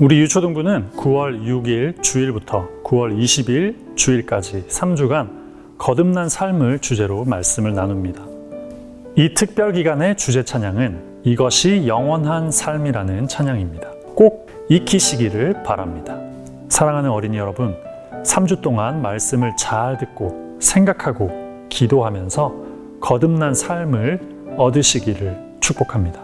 우리 유초등부는 9월 6일 주일부터 9월 20일 주일까지 3주간 거듭난 삶을 주제로 말씀을 나눕니다. 이 특별 기간의 주제 찬양은 이것이 영원한 삶이라는 찬양입니다. 꼭 익히시기를 바랍니다. 사랑하는 어린이 여러분, 3주 동안 말씀을 잘 듣고 생각하고 기도하면서 거듭난 삶을 얻으시기를 축복합니다.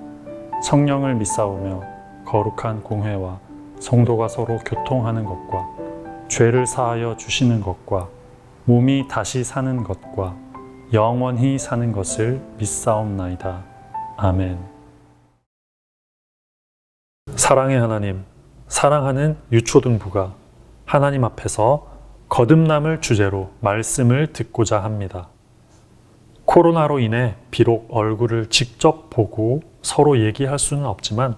성령을 믿사오며 거룩한 공회와 성도가 서로 교통하는 것과 죄를 사하여 주시는 것과 몸이 다시 사는 것과 영원히 사는 것을 믿사옵나이다. 아멘. 사랑의 하나님, 사랑하는 유초등부가 하나님 앞에서 거듭남을 주제로 말씀을 듣고자 합니다. 코로나로 인해 비록 얼굴을 직접 보고 서로 얘기할 수는 없지만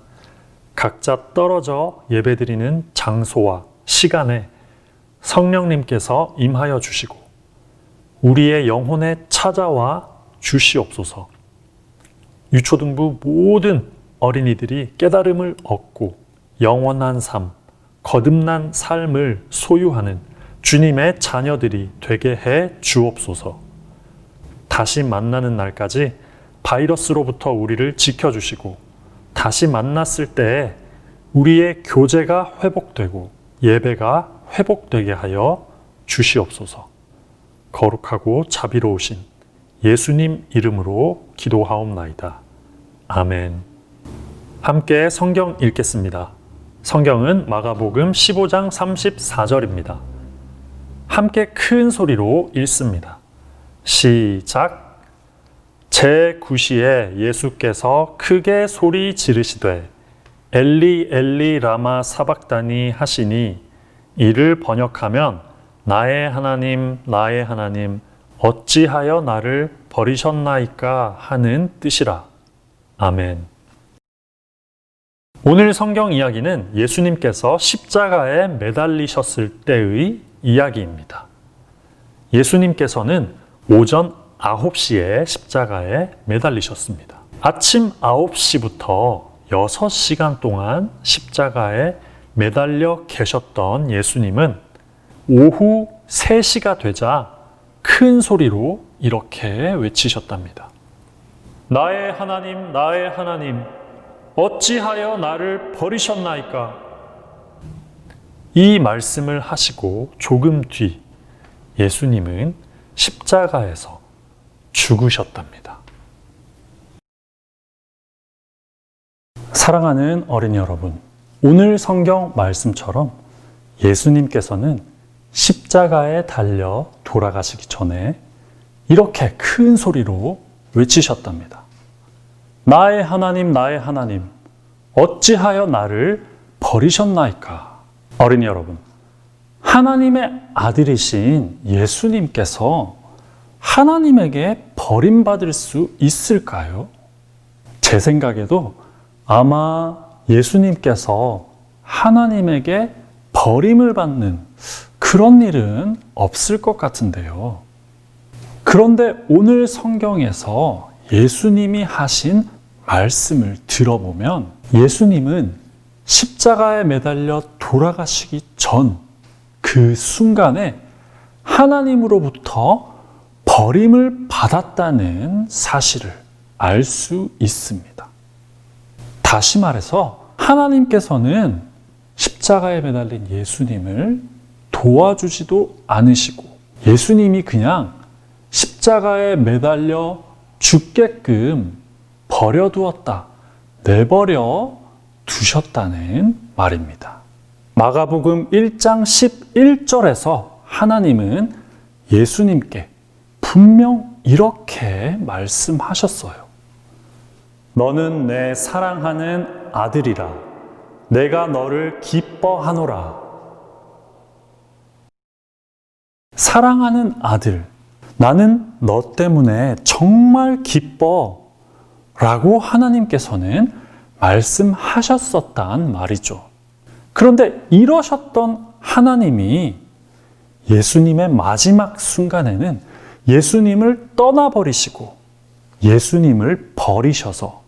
각자 떨어져 예배드리는 장소와 시간에 성령님께서 임하여 주시고 우리의 영혼에 찾아와 주시옵소서. 유초등부 모든 어린이들이 깨달음을 얻고 영원한 삶, 거듭난 삶을 소유하는 주님의 자녀들이 되게 해 주옵소서. 다시 만나는 날까지 바이러스로부터 우리를 지켜주시고 다시 만났을 때 우리의 교제가 회복되고 예배가 회복되게 하여 주시옵소서. 거룩하고 자비로우신 예수님 이름으로 기도하옵나이다. 아멘. 함께 성경 읽겠습니다. 성경은 마가복음 15장 34절입니다. 함께 큰 소리로 읽습니다. 시작. 제 9시에 예수께서 크게 소리 지르시되 엘리 엘리 라마 사박다니 하시니 이를 번역하면 나의 하나님 나의 하나님 어찌하여 나를 버리셨나이까 하는 뜻이라. 아멘. 오늘 성경 이야기는 예수님께서 십자가에 매달리셨을 때의 이야기입니다. 예수님께서는 오전 9시에 십자가에 매달리셨습니다. 아침 9시부터 6시간 동안 십자가에 매달려 계셨던 예수님은 오후 3시가 되자 큰 소리로 이렇게 외치셨답니다. 나의 하나님, 나의 하나님, 어찌하여 나를 버리셨나이까? 이 말씀을 하시고 조금 뒤 예수님은 십자가에서 죽으셨답니다. 사랑하는 어린이 여러분, 오늘 성경 말씀처럼 예수님께서는 십자가에 달려 돌아가시기 전에 이렇게 큰 소리로 외치셨답니다. 나의 하나님, 나의 하나님, 어찌하여 나를 버리셨나이까? 어린이 여러분, 하나님의 아들이신 예수님께서 하나님에게 버림받을 수 있을까요? 제 생각에도 아마 예수님께서 하나님에게 버림을 받는 그런 일은 없을 것 같은데요. 그런데 오늘 성경에서 예수님이 하신 말씀을 들어보면 예수님은 십자가에 매달려 돌아가시기 전 그 순간에 하나님으로부터 버림을 받았다는 사실을 알 수 있습니다. 다시 말해서 하나님께서는 십자가에 매달린 예수님을 도와주지도 않으시고 예수님이 그냥 십자가에 매달려 죽게끔 버려두었다, 내버려 두셨다는 말입니다. 마가복음 1장 11절에서 하나님은 예수님께 분명 이렇게 말씀하셨어요. 너는 내 사랑하는 아들이라. 내가 너를 기뻐하노라. 사랑하는 아들, 나는 너 때문에 정말 기뻐. 라고 하나님께서는 말씀하셨었단 말이죠. 그런데 이러셨던 하나님이 예수님의 마지막 순간에는 예수님을 떠나버리시고 예수님을 버리셔서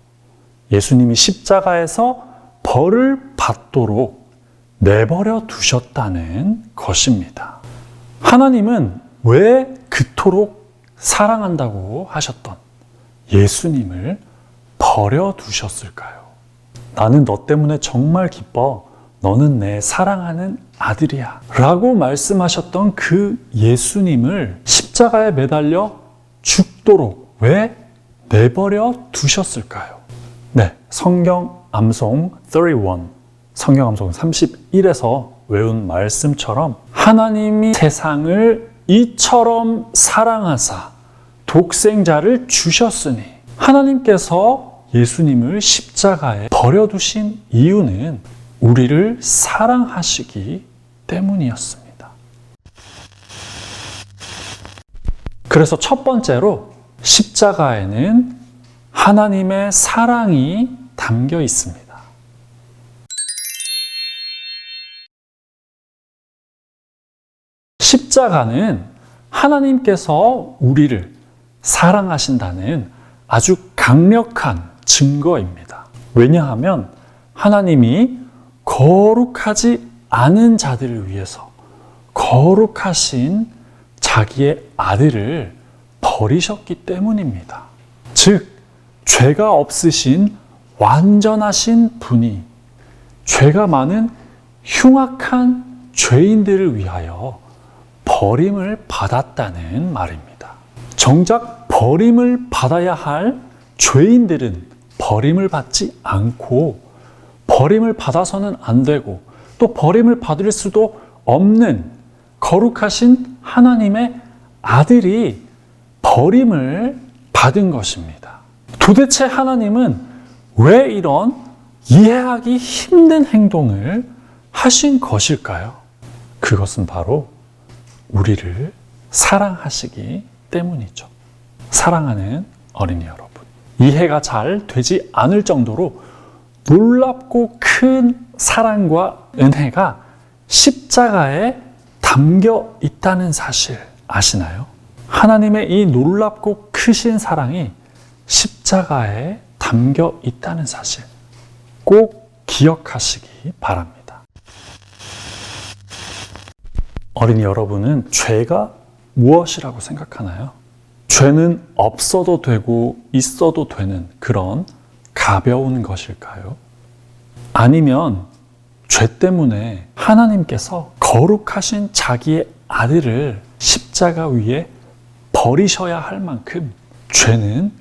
예수님이 십자가에서 벌을 받도록 내버려 두셨다는 것입니다. 하나님은 왜 그토록 사랑한다고 하셨던 예수님을 버려 두셨을까요? 나는 너 때문에 정말 기뻐. 너는 내 사랑하는 아들이야. 라고 말씀하셨던 그 예수님을 십자가에 매달려 죽도록 왜 내버려 두셨을까요? 네, 성경 암송 31, 성경 암송 31에서 외운 말씀처럼 하나님이 세상을 이처럼 사랑하사 독생자를 주셨으니 하나님께서 예수님을 십자가에 버려두신 이유는 우리를 사랑하시기 때문이었습니다. 그래서 첫 번째로 십자가에는 하나님의 사랑이 담겨 있습니다. 십자가는 하나님께서 우리를 사랑하신다는 아주 강력한 증거입니다. 왜냐하면 하나님이 거룩하지 않은 자들을 위해서 거룩하신 자기의 아들을 버리셨기 때문입니다. 즉, 죄가 없으신 완전하신 분이 죄가 많은 흉악한 죄인들을 위하여 버림을 받았다는 말입니다. 정작 버림을 받아야 할 죄인들은 버림을 받지 않고 버림을 받아서는 안 되고 또 버림을 받을 수도 없는 거룩하신 하나님의 아들이 버림을 받은 것입니다. 도대체 하나님은 왜 이런 이해하기 힘든 행동을 하신 것일까요? 그것은 바로 우리를 사랑하시기 때문이죠. 사랑하는 어린이 여러분. 이해가 잘 되지 않을 정도로 놀랍고 큰 사랑과 은혜가 십자가에 담겨 있다는 사실 아시나요? 하나님의 이 놀랍고 크신 사랑이 십자가에 담겨 있다는 사실 꼭 기억하시기 바랍니다. 어린이 여러분은 죄가 무엇이라고 생각하나요? 죄는 없어도 되고 있어도 되는 그런 가벼운 것일까요? 아니면 죄 때문에 하나님께서 거룩하신 자기의 아들을 십자가 위에 버리셔야 할 만큼 죄는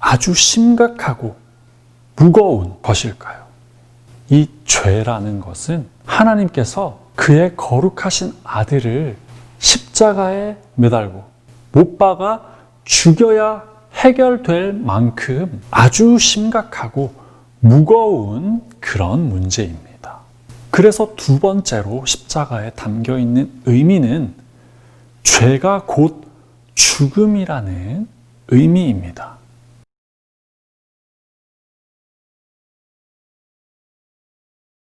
아주 심각하고 무거운 것일까요? 이 죄라는 것은 하나님께서 그의 거룩하신 아들을 십자가에 매달고 못 박아 죽여야 해결될 만큼 아주 심각하고 무거운 그런 문제입니다. 그래서 두 번째로 십자가에 담겨 있는 의미는 죄가 곧 죽음이라는 의미입니다.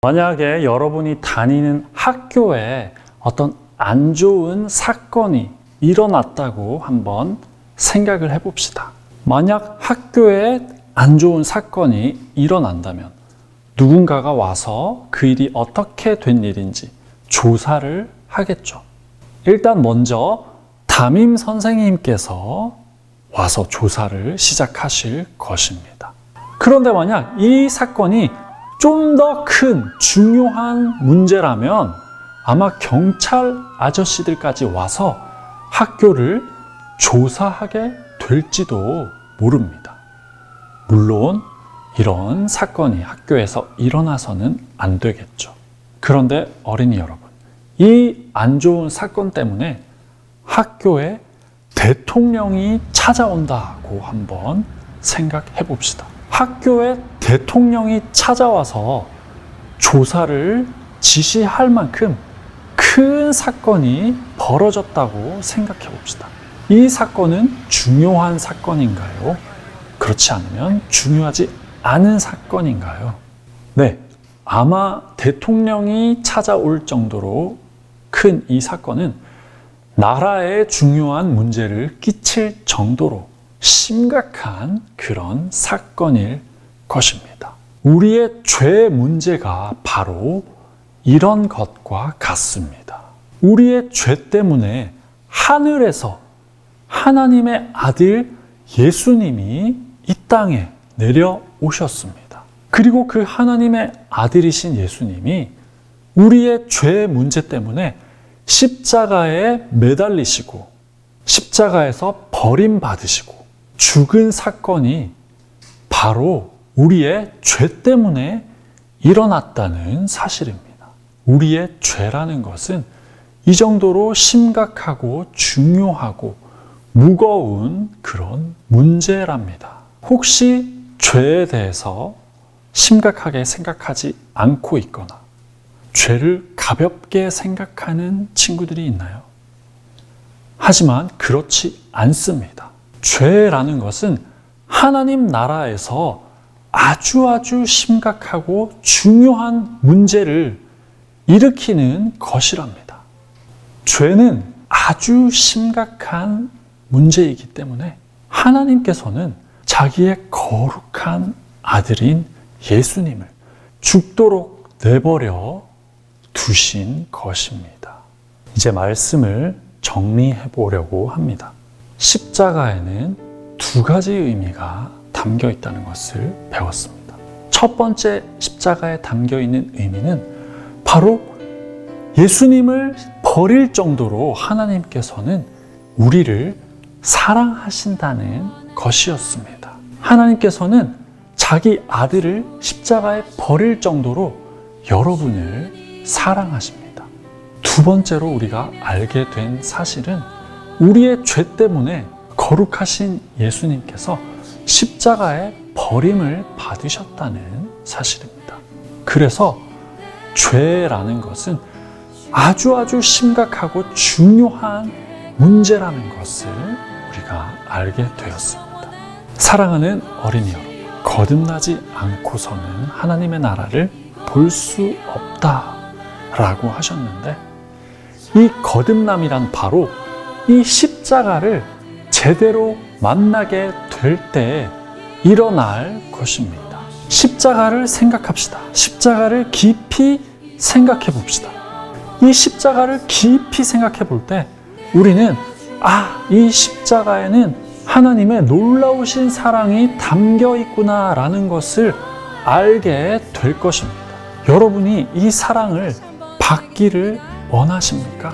만약에 여러분이 다니는 학교에 어떤 안 좋은 사건이 일어났다고 한번 생각을 해봅시다. 만약 학교에 안 좋은 사건이 일어난다면 누군가가 와서 그 일이 어떻게 된 일인지 조사를 하겠죠. 일단 먼저 담임 선생님께서 와서 조사를 시작하실 것입니다. 그런데 만약 이 사건이 좀 더 큰 중요한 문제라면 아마 경찰 아저씨들까지 와서 학교를 조사하게 될지도 모릅니다. 물론 이런 사건이 학교에서 일어나서는 안 되겠죠. 그런데 어린이 여러분, 이 안 좋은 사건 때문에 학교에 대통령이 찾아온다고 한번 생각해 봅시다. 학교에 대통령이 찾아와서 조사를 지시할 만큼 큰 사건이 벌어졌다고 생각해 봅시다. 이 사건은 중요한 사건인가요? 그렇지 않으면 중요하지 않은 사건인가요? 네. 아마 대통령이 찾아올 정도로 큰 이 사건은 나라에 중요한 문제를 끼칠 정도로 심각한 그런 사건일 것입니다. 우리의 죄 문제가 바로 이런 것과 같습니다. 우리의 죄 때문에 하늘에서 하나님의 아들 예수님이 이 땅에 내려오셨습니다. 그리고 그 하나님의 아들이신 예수님이 우리의 죄 문제 때문에 십자가에 매달리시고 십자가에서 버림받으시고 죽은 사건이 바로 우리의 죄 때문에 일어났다는 사실입니다. 우리의 죄라는 것은 이 정도로 심각하고 중요하고 무거운 그런 문제랍니다. 혹시 죄에 대해서 심각하게 생각하지 않고 있거나 죄를 가볍게 생각하는 친구들이 있나요? 하지만 그렇지 않습니다. 죄라는 것은 하나님 나라에서 아주 아주 심각하고 중요한 문제를 일으키는 것이랍니다. 죄는 아주 심각한 문제이기 때문에 하나님께서는 자기의 거룩한 아들인 예수님을 죽도록 내버려 두신 것입니다. 이제 말씀을 정리해 보려고 합니다. 십자가에는 두 가지 의미가 담겨 있다는 것을 배웠습니다. 첫 번째 십자가에 담겨 있는 의미는 바로 예수님을 버릴 정도로 하나님께서는 우리를 사랑하신다는 것이었습니다. 하나님께서는 자기 아들을 십자가에 버릴 정도로 여러분을 사랑하십니다. 두 번째로 우리가 알게 된 사실은 우리의 죄 때문에 거룩하신 예수님께서 십자가에 버림을 받으셨다는 사실입니다. 그래서 죄라는 것은 아주 아주 심각하고 중요한 문제라는 것을 우리가 알게 되었습니다. 사랑하는 어린이 여러분, 거듭나지 않고서는 하나님의 나라를 볼 수 없다 라고 하셨는데 이 거듭남이란 바로 이 십자가를 제대로 만나게 될 때 일어날 것입니다. 십자가를 생각합시다. 십자가를 깊이 생각해 봅시다. 이 십자가를 깊이 생각해 볼 때 우리는 아, 이 십자가에는 하나님의 놀라우신 사랑이 담겨 있구나라는 것을 알게 될 것입니다. 여러분이 이 사랑을 받기를 원하십니까?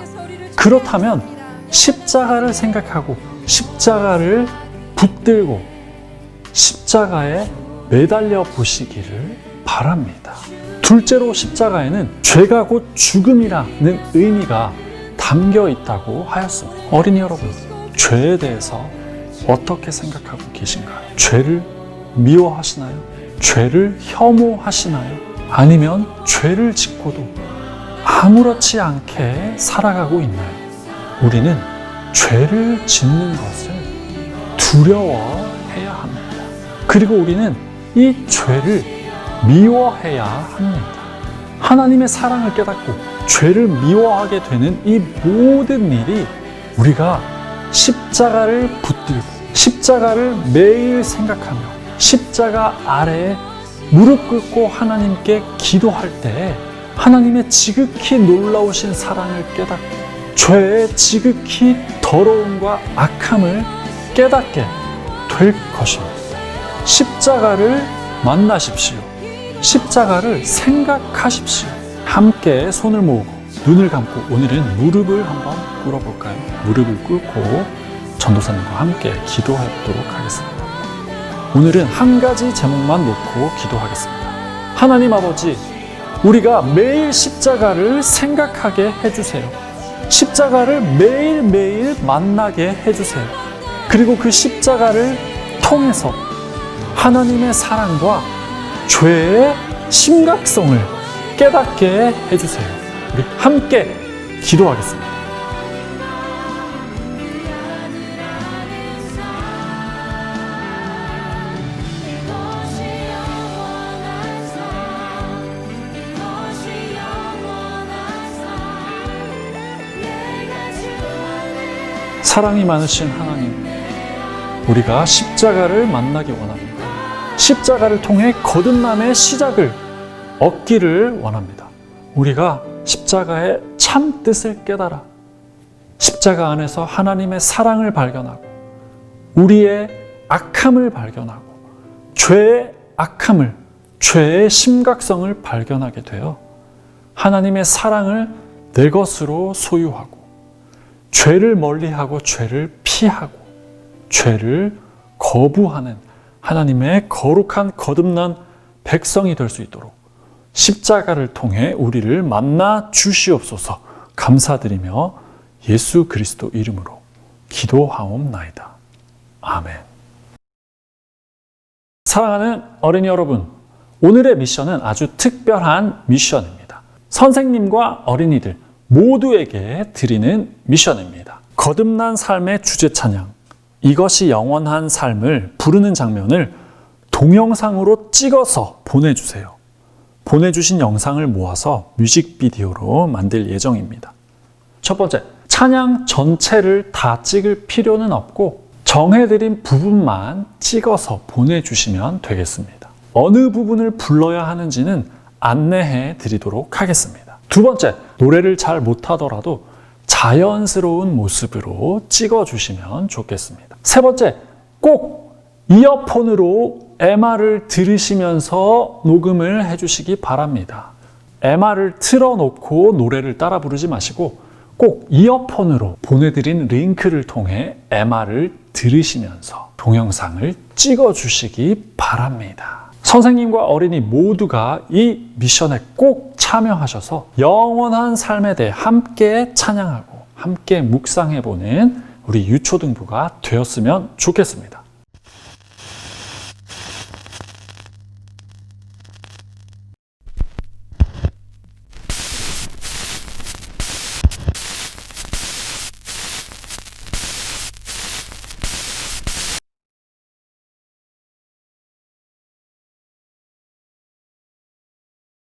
그렇다면 십자가를 생각하고 십자가를 붙들고 십자가에 매달려 보시기를 바랍니다. 둘째로 십자가에는 죄가 곧 죽음이라는 의미가 담겨 있다고 하였습니다. 어린이 여러분, 죄에 대해서 어떻게 생각하고 계신가요? 죄를 미워하시나요? 죄를 혐오하시나요? 아니면 죄를 짓고도 아무렇지 않게 살아가고 있나요? 우리는 죄를 짓는 것을 두려워해야 합니다. 그리고 우리는 이 죄를 미워해야 합니다. 하나님의 사랑을 깨닫고 죄를 미워하게 되는 이 모든 일이 우리가 십자가를 붙들고 십자가를 매일 생각하며 십자가 아래에 무릎 꿇고 하나님께 기도할 때 하나님의 지극히 놀라우신 사랑을 깨닫고 죄의 지극히 더러움과 악함을 깨닫게 될 것입니다. 십자가를 만나십시오. 십자가를 생각하십시오. 함께 손을 모으고 눈을 감고 오늘은 무릎을 한번 꿇어볼까요? 무릎을 꿇고 전도사님과 함께 기도하도록 하겠습니다. 오늘은 한 가지 제목만 놓고 기도하겠습니다. 하나님 아버지, 우리가 매일 십자가를 생각하게 해주세요. 십자가를 매일매일 만나게 해주세요. 그리고 그 십자가를 통해서 하나님의 사랑과 죄의 심각성을 깨닫게 해주세요. 우리 함께 기도하겠습니다. 사랑이 많으신 하나님, 우리가 십자가를 만나기 원합니다. 십자가를 통해 거듭남의 시작을 얻기를 원합니다. 우리가 십자가의 참 뜻을 깨달아 십자가 안에서 하나님의 사랑을 발견하고 우리의 악함을 발견하고 죄의 악함을 죄의 심각성을 발견하게 되어 하나님의 사랑을 내 것으로 소유하고 죄를 멀리하고 죄를 피하고 죄를 거부하는 하나님의 거룩한 거듭난 백성이 될 수 있도록 십자가를 통해 우리를 만나 주시옵소서 감사드리며 예수 그리스도 이름으로 기도하옵나이다. 아멘. 사랑하는 어린이 여러분, 오늘의 미션은 아주 특별한 미션입니다. 선생님과 어린이들 모두에게 드리는 미션입니다. 거듭난 삶의 주제 찬양, 이것이 영원한 삶을 부르는 장면을 동영상으로 찍어서 보내주세요. 보내주신 영상을 모아서 뮤직비디오로 만들 예정입니다. 첫 번째, 찬양 전체를 다 찍을 필요는 없고 정해드린 부분만 찍어서 보내주시면 되겠습니다. 어느 부분을 불러야 하는지는 안내해 드리도록 하겠습니다. 두 번째, 노래를 잘 못하더라도 자연스러운 모습으로 찍어주시면 좋겠습니다. 세 번째, 꼭 이어폰으로 MR을 들으시면서 녹음을 해주시기 바랍니다. MR을 틀어놓고 노래를 따라 부르지 마시고 꼭 이어폰으로 보내드린 링크를 통해 MR을 들으시면서 동영상을 찍어주시기 바랍니다. 선생님과 어린이 모두가 이 미션에 꼭 참여하셔서 영원한 삶에 대해 함께 찬양하고 함께 묵상해보는 우리 유초등부가 되었으면 좋겠습니다.